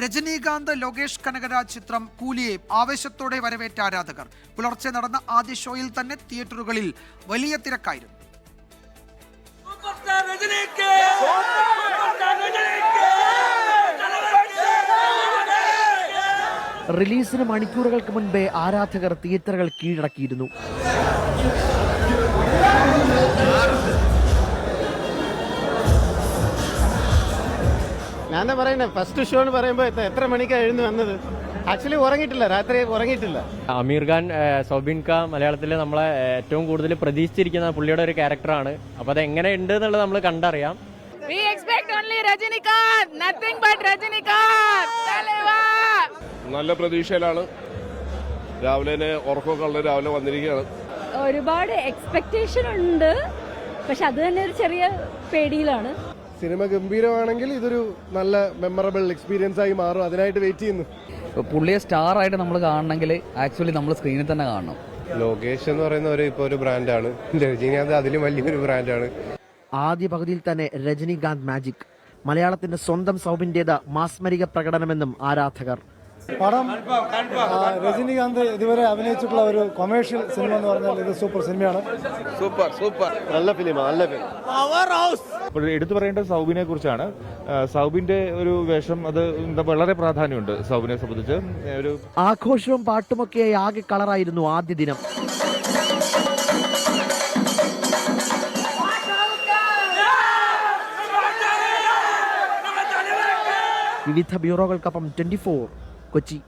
രജനീകാന്ത് ലോകേഷ് കനകരാജ് ചിത്രം കൂലിയെ ആവേശത്തോടെ വരവേറ്റ ആരാധകർ. പുലർച്ചെ നടന്ന ആദ്യ ഷോയിൽ തന്നെ തിയേറ്ററുകളിൽ വലിയ തിരക്കായിരുന്നു. റിലീസിന് മണിക്കൂറുകൾക്ക് മുൻപേ ആരാധകർ തിയേറ്ററുകൾ കീഴടക്കിയിരുന്നു. ഞാൻ എന്താ പറയുന്നത് ഫസ്റ്റ് ഷോ എന്ന് പറയുമ്പോൾ എത്ര മണിക്കാണ് എഴുന്നു വന്നത്? ആക്ച്വലി ഉറങ്ങിയിട്ടില്ല രാത്രി ഉറങ്ങിയിട്ടില്ല. അമീർ ഖാൻ സോബിൻ ഖാൻ മലയാളത്തിൽ നമ്മളെ ഏറ്റവും കൂടുതൽ പ്രതീക്ഷിച്ചിരിക്കുന്ന പുള്ളിയുടെ ഒരു ക്യാരക്ടറാണ്. അപ്പോൾ അത് എങ്ങനെ ഉണ്ട് എന്നുള്ളത് നമ്മൾ കണ്ടറിയാം. We expect only Rajinikanth, nothing but Rajinikanth. നല്ല പ്രതീക്ഷയിലാണ്. രാവിലെ തന്നെ ഉറക്കമൊക്കെ ഉള്ളത് രാവിലെ വന്നിരിക്കുകയാണ്. ഒരുപാട് എക്സ്പെക്ടേഷൻ ഉണ്ട്. പക്ഷെ അത് തന്നെ ഒരു ചെറിയ പേടിയിലാണ്. സിനിമ ഗംഭീരമാണെങ്കിൽ ഇതൊരു നല്ല മെമ്മറബിൾ എക്സ്പീരിയൻസ് ആയി മാറും. അതിനായിട്ട് വെയിറ്റ് ചെയ്യുന്നു. പുള്ളിയെ സ്റ്റാർ ആയിട്ട് നമ്മൾ കാണണമെങ്കിൽ ആക്ച്വലി നമ്മൾ സ്ക്രീനിൽ തന്നെ കാണണം. ലോകേഷ് എന്ന് പറയുന്ന ഒരു ഇപ്പോൾ ഒരു ബ്രാൻഡാണ് രജനീകാന്ത് അതിലും വലിയൊരു ബ്രാൻഡാണ് ആദ്യ പകുതിയിൽ തന്നെ രജനീകാന്ത് മാജിക് മലയാളത്തിന്റെ സ്വന്തം സൗബിന്റേത് മാസ്മരിക പ്രകടനമെന്നും ആരാധകർ. പടം രജനീകാന്ത് ഇതുവരെ അഭിനയിച്ചിട്ടുള്ള ഒരു കൊമേഴ്ഷ്യൽ സിനിമ എന്ന് പറഞ്ഞാൽ ഇത് സൂപ്പർ സിനിമയാണ്. Super super. നല്ല ഫിലിം നല്ല ഫിലിം. അപ്പോൾ എടുത്തു പറയേണ്ടത് സൗബിനെ കുറിച്ചാണ്. സൗബിന്റെ ഒരു വേഷം അത് എന്താ വളരെ പ്രാധാന്യമുണ്ട് സൗബിനെ സംബന്ധിച്ച്. ഒരു ആഘോഷവും പാട്ടുമൊക്കെ ആകെ കളറായിരുന്നു ആദ്യ ദിനം. വിവിധ ബ്യൂറോകൾക്കൊപ്പം ട്വന്റി ഫോർ. 国际。